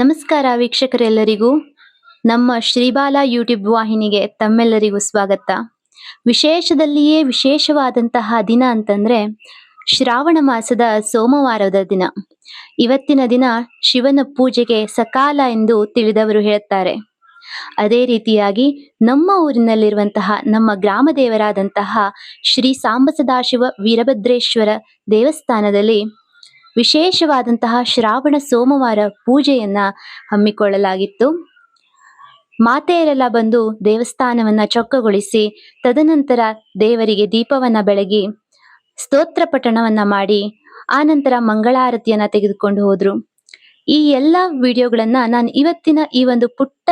ನಮಸ್ಕಾರ ವೀಕ್ಷಕರೆಲ್ಲರಿಗೂ. ನಮ್ಮ ಶ್ರೀಬಾಲ ಯೂಟ್ಯೂಬ್ ವಾಹಿನಿಗೆ ತಮ್ಮೆಲ್ಲರಿಗೂ ಸ್ವಾಗತ. ವಿಶೇಷದಲ್ಲಿಯೇ ವಿಶೇಷವಾದಂತಹ ದಿನ ಅಂತಂದ್ರೆ ಶ್ರಾವಣ ಮಾಸದ ಸೋಮವಾರದ ದಿನ. ಇವತ್ತಿನ ದಿನ ಶಿವನ ಪೂಜೆಗೆ ಸಕಾಲ ಎಂದು ತಿಳಿದವರು ಹೇಳುತ್ತಾರೆ. ಅದೇ ರೀತಿಯಾಗಿ ನಮ್ಮ ಊರಿನಲ್ಲಿರುವಂತಹ ನಮ್ಮ ಗ್ರಾಮ ದೇವರಾದಂತಹ ಶ್ರೀ ಸಾಂಬಸದಾಶಿವ ವೀರಭದ್ರೇಶ್ವರ ದೇವಸ್ಥಾನದಲ್ಲಿ ವಿಶೇಷವಾದಂತಹ ಶ್ರಾವಣ ಸೋಮವಾರ ಪೂಜೆಯನ್ನ ಹಮ್ಮಿಕೊಳ್ಳಲಾಗಿತ್ತು. ಮಾತೆಯರೆಲ್ಲ ಬಂದು ದೇವಸ್ಥಾನವನ್ನ ಚೊಕ್ಕಗೊಳಿಸಿ, ತದನಂತರ ದೇವರಿಗೆ ದೀಪವನ್ನ ಬೆಳಗಿ, ಸ್ತೋತ್ರ ಪಠಣವನ್ನ ಮಾಡಿ, ಆನಂತರ ಮಂಗಳಾರತಿಯನ್ನ ತೆಗೆದುಕೊಂಡು ಹೋದ್ರು. ಈ ಎಲ್ಲ ವಿಡಿಯೋಗಳನ್ನ ನಾನು ಇವತ್ತಿನ ಈ ಒಂದು ಪುಟ್ಟ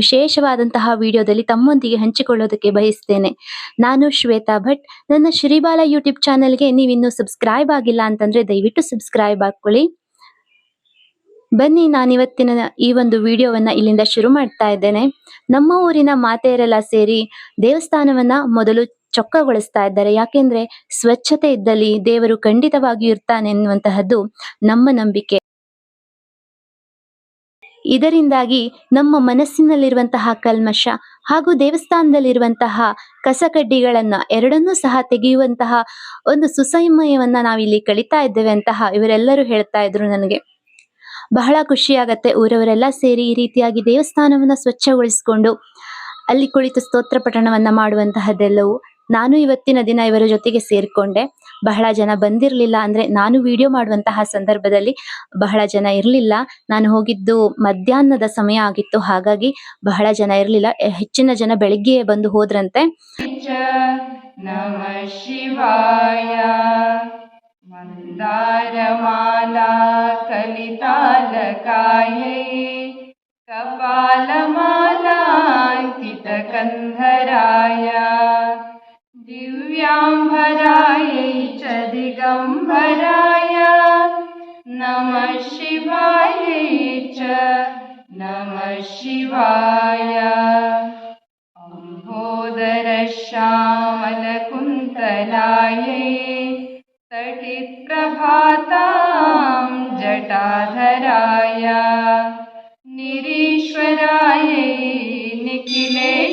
ವಿಶೇಷವಾದಂತಹ ವಿಡಿಯೋದಲ್ಲಿ ತಮ್ಮೊಂದಿಗೆ ಹಂಚಿಕೊಳ್ಳೋದಕ್ಕೆ ಬಯಸ್ತೇನೆ. ನಾನು ಶ್ವೇತಾ ಭಟ್. ನನ್ನ ಶ್ರೀಬಾಲ ಯೂಟ್ಯೂಬ್ ಚಾನೆಲ್ಗೆ ನೀವಿನ್ನೂ ಸಬ್ಸ್ಕ್ರೈಬ್ ಆಗಿಲ್ಲ ಅಂತಂದ್ರೆ ದಯವಿಟ್ಟು ಸಬ್ಸ್ಕ್ರೈಬ್ ಹಾಕ್ಕೊಳ್ಳಿ ಬನ್ನಿ ನಾನು ಇವತ್ತಿನ ಈ ಒಂದು ವಿಡಿಯೋವನ್ನ ಇಲ್ಲಿಂದ ಶುರು ಮಾಡ್ತಾ ಇದ್ದೇನೆ. ನಮ್ಮ ಊರಿನ ಮಾತೆಯರೆಲ್ಲ ಸೇರಿ ದೇವಸ್ಥಾನವನ್ನ ಮೊದಲು ಚೊಕ್ಕಗೊಳಿಸ್ತಾ ಇದ್ದಾರೆ. ಯಾಕೆಂದ್ರೆ ಸ್ವಚ್ಛತೆ ಇದ್ದಲ್ಲಿ ದೇವರು ಖಂಡಿತವಾಗಿಯೂ ಇರ್ತಾನೆ ಎನ್ನುವಂತಹದ್ದು ನಮ್ಮ ನಂಬಿಕೆ. ಇದರಿಂದಾಗಿ ನಮ್ಮ ಮನಸ್ಸಿನಲ್ಲಿರುವಂತಹ ಕಲ್ಮಶ ಹಾಗೂ ದೇವಸ್ಥಾನದಲ್ಲಿರುವಂತಹ ಕಸಕಡ್ಡಿಗಳನ್ನ ಎರಡನ್ನೂ ಸಹ ತೆಗೆಯುವಂತಹ ಒಂದು ಸುಸಮಯವನ್ನ ನಾವಿಲ್ಲಿ ಕಳಿತಾ ಇದ್ದೇವೆ ಅಂತಹ ಇವರೆಲ್ಲರೂ ಹೇಳ್ತಾ ಇದ್ರು ನನಗೆ. ಬಹಳ ಖುಷಿ ಆಗತ್ತೆ ಊರವರೆಲ್ಲ ಸೇರಿ ಈ ರೀತಿಯಾಗಿ ದೇವಸ್ಥಾನವನ್ನ ಸ್ವಚ್ಛಗೊಳಿಸಿಕೊಂಡು ಅಲ್ಲಿ ಕುಳಿತು ಸ್ತೋತ್ರ ಪಠಣವನ್ನ ಮಾಡುವಂತಹದ್ದೆಲ್ಲವೂ. ನಾನು ಇವತ್ತಿನ ದಿನ ಇವರ ಜೊತೆಗೆ ಸೇರ್ಕೊಂಡೆ. ಬಹಳ ಜನ ಬಂದಿರಲಿಲ್ಲ ಅಂದ್ರೆ ನಾನು ವಿಡಿಯೋ ಮಾಡುವಂತಹ ಸಂದರ್ಭದಲ್ಲಿ ಬಹಳ ಜನ ಇರಲಿಲ್ಲ. ನಾನು ಹೋಗಿದ್ದು ಮಧ್ಯಾಹ್ನದ ಸಮಯ ಆಗಿತ್ತು, ಹಾಗಾಗಿ ಬಹಳ ಜನ ಇರಲಿಲ್ಲ. ಹೆಚ್ಚಿನ ಜನ ಬೆಳಿಗ್ಗೆಯೇ ಬಂದು ಹೋದ್ರಂತೆ. ಶಿವಾಯ. ಕಂಧರಾಯ दिव्याम्बरायै च दिगम्बराय नमः शिवायै च नमः शिवाय। अम्भोदरश्यामलकुन्तलायै तटिप्रभातां जटाधराय निरीश्वरायै निखिलेश्वराय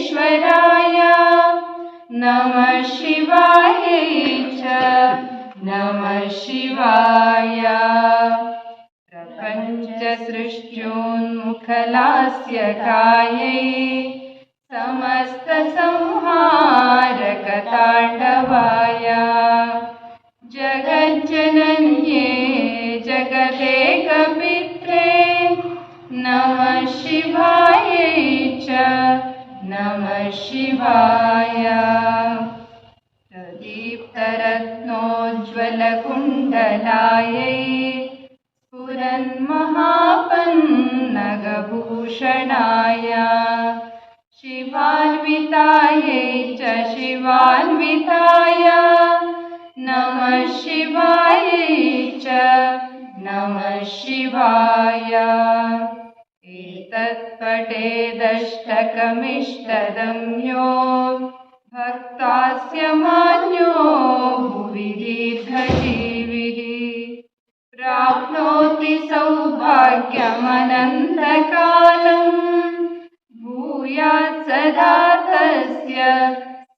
शिवाय। प्रपञ्चसृष्ट्योन्मुखलास्य कायै समस्तसंहारकताण्डवाय। जगज्जनन्ये जगते कपित्रे नमः शिवायै च नमः शिवाय। प्रदीप्तरत्नोज्ज्वलकुण्डलायै स्फुरन्महापन्नगभूषणाय शिवान्वितायै च शिवान्विताय नमः शिवायै च नमः शिवाय। एतत्पटेदष्टकमिष्टदम्यो भक्तास्य मान्यो भुवि प्राप्नोति सौभाग्यमनन्तकालम् भूयात् सदा तस्य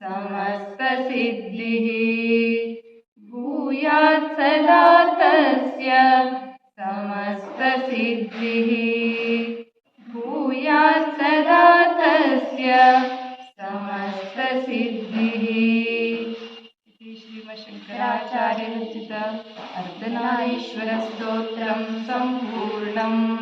समस्तसिद्धिः। भूयात् सदा तस्य समस्तसिद्धिः। श्रीमशङ्कराचार्यरचित अर्धनारीश्वरस्तोत्रं सम्पूर्णम्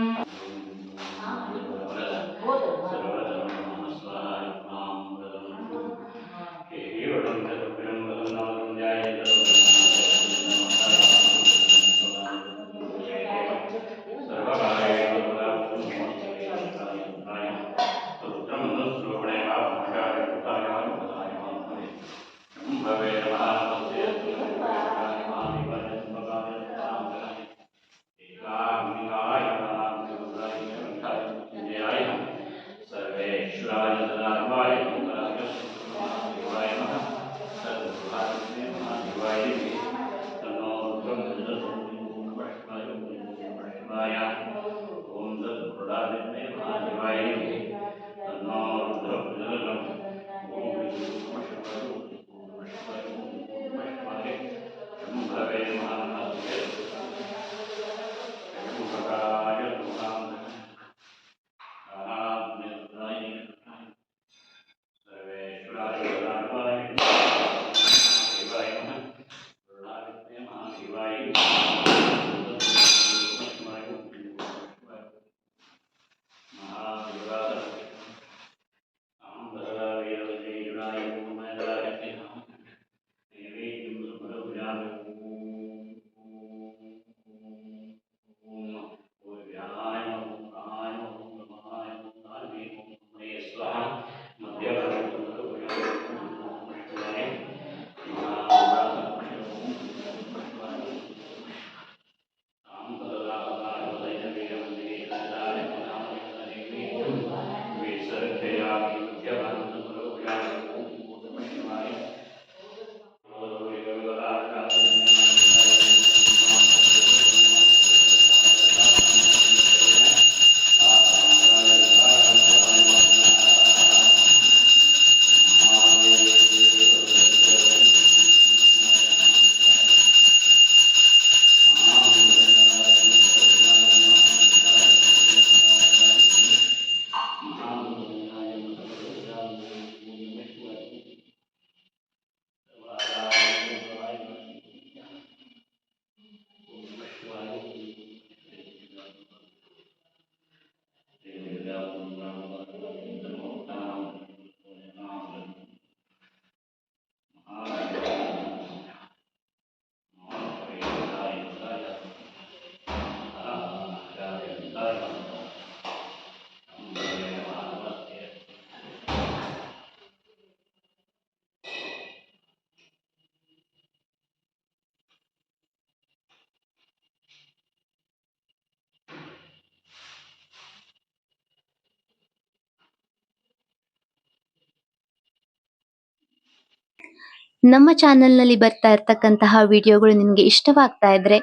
ನಮ್ಮ ಚಾನೆಲ್ನಲ್ಲಿ ಬರ್ತಾ ಇರ್ತಕ್ಕಂತಹ ವಿಡಿಯೋಗಳು ನಿಮಗೆ ಇಷ್ಟವಾಗ್ತಾ ಇದ್ರೆ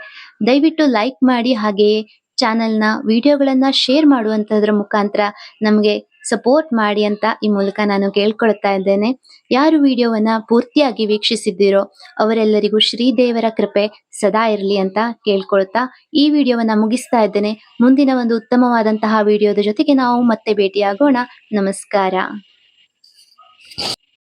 ದಯವಿಟ್ಟು ಲೈಕ್ ಮಾಡಿ ಹಾಗೆಯೇ ಚಾನೆಲ್ನ ವಿಡಿಯೋಗಳನ್ನ ಶೇರ್ ಮಾಡುವಂತದ್ರ ಮುಖಾಂತರ ನಮಗೆ ಸಪೋರ್ಟ್ ಮಾಡಿ ಅಂತ ಈ ಮೂಲಕ ನಾನು ಕೇಳ್ಕೊಳ್ತಾ ಇದ್ದೇನೆ. ಯಾರು ವಿಡಿಯೋವನ್ನ ಪೂರ್ತಿಯಾಗಿ ವೀಕ್ಷಿಸಿದ್ದೀರೋ ಅವರೆಲ್ಲರಿಗೂ ಶ್ರೀದೇವರ ಕೃಪೆ ಸದಾ ಇರಲಿ ಅಂತ ಕೇಳ್ಕೊಳ್ತಾ ಈ ವಿಡಿಯೋವನ್ನ ಮುಗಿಸ್ತಾ ಇದ್ದೇನೆ. ಮುಂದಿನ ಒಂದು ಉತ್ತಮವಾದಂತಹ ವಿಡಿಯೋದ ಜೊತೆಗೆ ನಾವು ಮತ್ತೆ ಭೇಟಿಯಾಗೋಣ. ನಮಸ್ಕಾರ.